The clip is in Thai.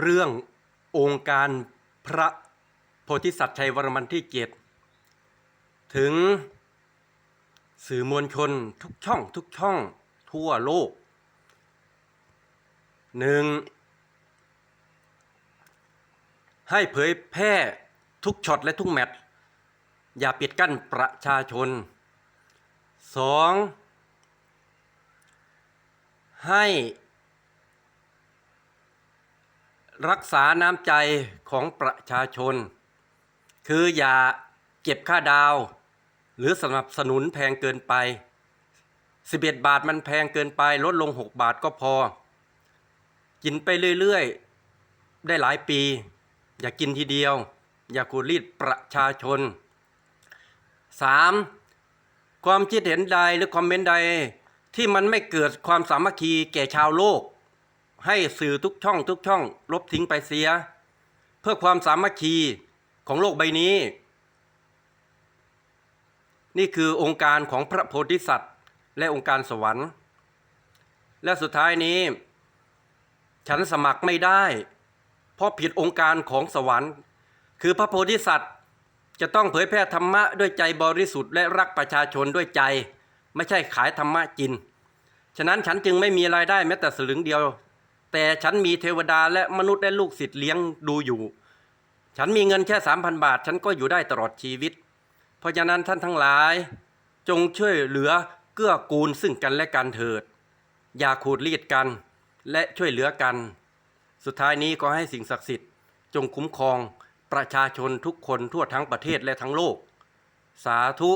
เรื่ององค์การพระโพธิสัตว์ชัยวรมันที่เจ็ดถึงสื่อมวลชนทุกช่องทุกช่องทั่วโลกหนึ่งให้เผยแพร่ทุกช็อตและทุกแมตช์อย่าปิดกั้นประชาชนสองให้ รักษาน้ำใจของประชาชน คืออย่าเก็บค่าดาว หรือสนับสนุนแพงเกินไป 11 บาทมันแพงเกินไป ลดลง 6 บาทก็พอ กินไปเรื่อย ๆ ได้หลายปี อย่ากกินทีเดียว อย่าขูดรีดประชาชน 3. ความคิดเห็นใดหรือคอมเมนต์ใดที่มันไม่เกิดความสามัคคีแก่ชาวโลก ให้สื่อทุกช่องทุกช่อง ลบทิ้งไปเสีย เพื่อความสามัคคีของโลกใบนี้ นี่คือองค์การของพระโพธิสัตว์ และองค์การสวรรค์ และสุดท้ายนี้ ฉันสมัครไม่ได้ เพราะผิดองค์การของสวรรค์ คือพระโพธิสัตว์จะต้องเผยแพร่ธรรมะด้วยใจบริสุทธิ์และรักประชาชนด้วยใจ ไม่ใช่ขายธรรมะกิน ฉะนั้นฉันจึงไม่มีรายได้แม้แต่สลึงเดียว แต่ฉันมีเทวดาและมนุษย์และลูกศิษย์เลี้ยงดูอยู่ ฉันมีเงินแค่สามพันบาท ฉันก็อยู่ได้ตลอดชีวิต เพราะฉะนั้นท่านทั้งหลาย จงช่วยเหลือเกื้อกูลซึ่งกันและกันเถิด อย่าขูดรีดกันและช่วยเหลือกัน สุดท้ายนี้ก็ให้สิ่งศักดิ์สิทธิ์ จงคุ้มครองประชาชนทุกคนทั่วทั้งประเทศและทั้งโลก สาธุ